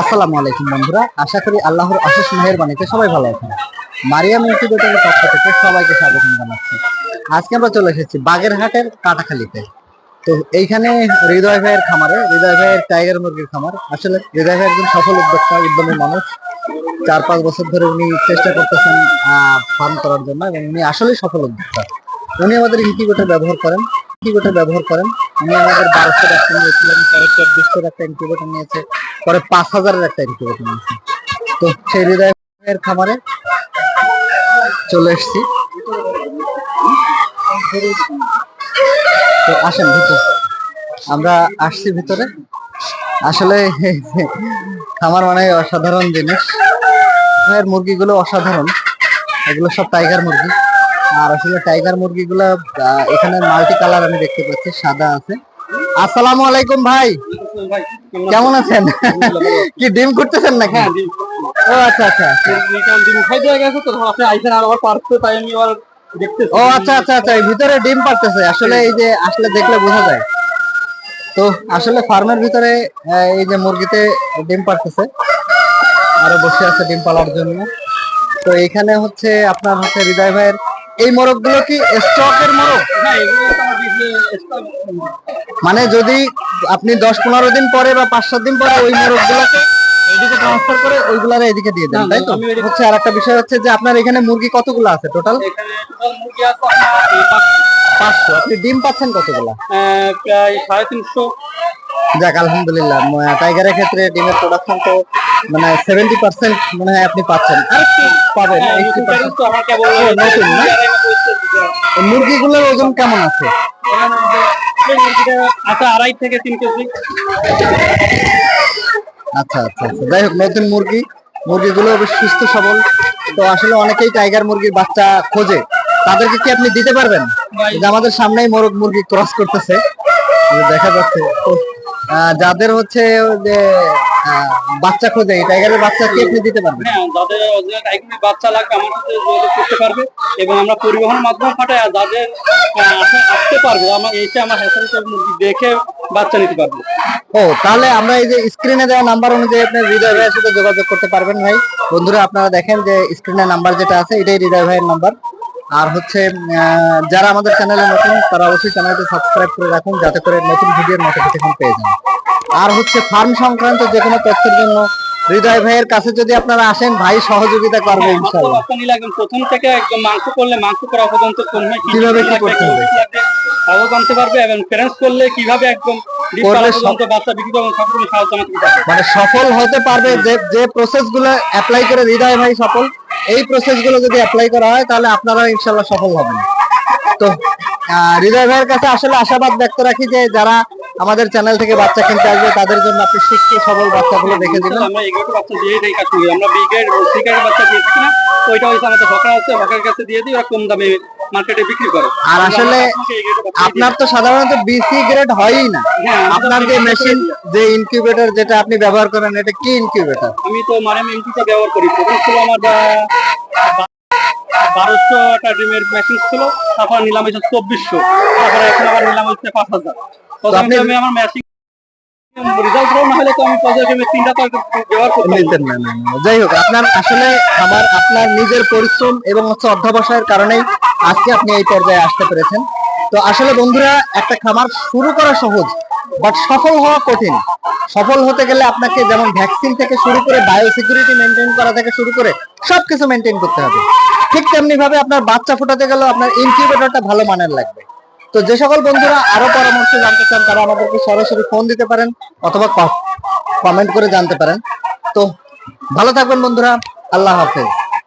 আসসালামু আলাইকুম বন্ধুরা, আশা করি আল্লাহর অশেষ মেহেরবানিতে সবাই ভালো আছেন। মারিয়াম ইনকিউবেটরের পক্ষ থেকে সবাইকে স্বাগত জানাচ্ছি। আজকে আমরা চলে এসেছি বাগেরহাটের কাটাখালিতে। তো এইখানে হৃদয় ভাইয়ের খামারে, হৃদয় ভাইয়ের টাইগার মুরগির খামার। আসলে হৃদয় ভাই একজন সফল উদ্যোক্তা, উদ্যমী মানুষ। চার পাঁচ বছর ধরে উনি চেষ্টা করতেছেন ফার্ম করার জন্য এবং উনি আসলেই সফল উদ্যোক্তা। উনি আমাদের ইনকিউবেটর ব্যবহার করেন ইনকিউবেটর ব্যবহার করেন। উনি আমাদের বারোশোর একটা নিয়েছিলেন পরে চব্বিশশোর একটা ইনকিউবেটর নিয়েছে। পরে পাঁচ হাজারের একটা ইনকিউবেটর নিয়েছে তো সেই হৃদয় ভাইয়ের খামারে চলে এসেছি। তো আসেন ভিতরে। আমরা আসছি ভিতরে। আসলে খামার মানে অসাধারণ জিনিস। এর মুরগিগুলো অসাধারণ। এগুলো সব টাইগার মুরগি। আর আসলে টাইগার মুরগিগুলো এখানে মাল্টি কালার আমি দেখতে পাচ্ছি, সাদা আছে। আসসালামু আলাইকুম ভাই। কেমন আছেন? কি ডিম করতেছেন নাকি? ও আচ্ছা আচ্ছা। ডিম খাই দিয়ে গেছে তো আপনি ও আচ্ছা আচ্ছা আচ্ছা ভিতরে ডিম পারতেছে। আসলে এই যে আসলে দেখলে বোঝা যায়। তো আসলে ফার্মের ভিতরে এই যে মুরগিতে ডিম পারতেছে। আরও বসে আছে ডিম পালার জন্য। তো এখানে হচ্ছে আপনার হচ্ছে হৃদয় ভাইয়ের এই মোরগগুলো কি স্টকের মোরগ? মানে যদি আপনি দশ পনেরো দিন পরে বা পাঁচ সাত দিন পরে ওই মোরগ গুলোকে এইদিকে ট্রান্সফার করে ওইগুলারে এদিকে দিয়ে দেন তাই তো? হচ্ছে আর একটা বিষয় হচ্ছে যে আপনার এখানে মুরগি কতগুলো আছে টোটাল পাঁচশো। আপনি ডিম পাচ্ছেন কতগুলা? প্রায় সাড়ে তিনশো। যাক আলহামদুলিল্লাহ। টাইগারের ক্ষেত্রে ডিমের প্রোডাকশন তো মানে সেভেন্টি পার্সেন্ট মনে হয় আপনি পাচ্ছেন। আর পাবেন হ্যাঁ, নতুন না? মুরগিগুলোর ওজন কেমন আছে? আচ্ছা আড়াই থেকে তিন কেজি। আচ্ছা আচ্ছা যাই হোক নতুন মুরগি। মুরগিগুলো বেশ সুস্থ সবল। তো আসলে অনেকেই টাইগার মুরগির বাচ্চা খোঁজে। তাদেরকে কি আপনি দিতে পারবেন? যে আমাদের সামনেই মোরগ মুরগি ক্রস করতেছে। দেখা যাচ্ছে। যাদের হচ্ছে যে বাচ্চা খোঁজে টাইগারের বাচ্চা কি আপনি দিতে পারবেন হ্যাঁ যাদের অরিজিনাল টাইগারের বাচ্চা লাগবে আমার সাথে যোগাযোগ করতে পারবে এবং আমরা পরিবহন মাধ্যম পাঠাই আর যাদের আসতে পারবে আমার এসে আমার হ্যাচারিতে মুরগি দেখে বাচ্চা নিতে পারবে। ও তাহলে আমরা এই যে স্ক্রিনে দেওয়া নাম্বার অনুযায়ী আপনি হৃদয় ভাইয়ের সাথে যোগাযোগ করতে পারবেন ভাই। বন্ধুরা আপনারা দেখেন যে স্ক্রিনে নাম্বার যেটা আছে এটাই হৃদয় ভাইয়ের নাম্বার আর হচ্ছে যারা আমাদের চ্যানেলে নতুন তারা অবশ্যই চ্যানেলটি সাবস্ক্রাইব করে রাখুন যাতে করে নতুন ভিডিওর নোটিফিকেশন পেয়ে যান আর হচ্ছে ফার্ম সংক্রান্ত যে কোনো তথ্যের জন্য হৃদয় ভাইয়ের কাছে যদি আপনারা আসেন ভাই সহযোগিতা করবে ইনশাআল্লাহ প্রথম থেকে একদম মাংস করলে মাংস করা পর্যন্ত কীভাবে কি করতে হবে? তাও জানতে পারবে এবং প্যারেন্টস করলে কীভাবে একদম। মানে সফল হতে পারবে যে যে প্রসেসগুলো অ্যাপ্লাই করে হৃদয় ভাই সফল এই প্রসেসগুলো যদি অ্যাপ্লাই করা হয় তাহলে আপনারা ইনশাল্লাহ সফল হবেন। তো হৃদয় ভাইয়ের কাছে আসলে আশাবাদ ব্যক্ত রাখি যে যারা আমাদের চ্যানেল থেকে বাচ্চা কিনতে আসবে তাদের জন্য আপনি শিখতে সবল বাচ্চাগুলো দেখে দিলেন আমরা এগুলো বাচ্চা দিয়ে দিই কাজ করি আমরা বি গ্রেড বাচ্চা দিয়ে থাকি না ওইটা হচ্ছে আমাদের হকার আছে হকার কাছে দিয়ে দিই ওরা কম দামে মার্কেটে বিক্রি করে। আর আসলে আপনার তো সাধারণত বিসি গ্রেড হয়ই না। হ্যাঁ, আপনার যে মেশিন যে ইনকিউবেটর যেটা আপনি ব্যবহার করেন এটা কি ইনকিউবেটর আমি তো এমটিটা ব্যবহার করি। প্রথম ছিল আমার বারোশো ডিমের মেশিন ছিল তারপর নিলাম হচ্ছে চব্বিশশো। তারপরে এখন আবার নিলাম হচ্ছে পাঁচ হাজার। প্রথমে আমি আমার মেশিন। যাই হোক আপনার আসলে আমার আপনার নিজের পরিশ্রম এবং হচ্ছে অধ্যবসায়ের কারণেই আজকে আপনি এই পর্যায়ে আসতে পেরেছেন। তো আসলে বন্ধুরা, একটা খামার শুরু করা সহজ বাট সফল হওয়া কঠিন। সফল হতে গেলে আপনাকে যেমন ভ্যাকসিন থেকে শুরু করে বায়োসিকিউরিটি মেনটেন করা থেকে শুরু করে সবকিছু মেনটেন করতে হবে। ঠিক তেমনি ভাবে আপনার বাচ্চা ফোটাতে গেলেও আপনার ইনকিউবেটরটা ভালো মানের লাগবে। তো যে সকল বন্ধুরা আরও পরামর্শ জানতে চান, তারা আমাদেরকে সরাসরি ফোন দিতে পারেন অথবা কমেন্ট করে জানতে পারেন। তো ভালো থাকবেন বন্ধুরা, আল্লাহ হাফেজ।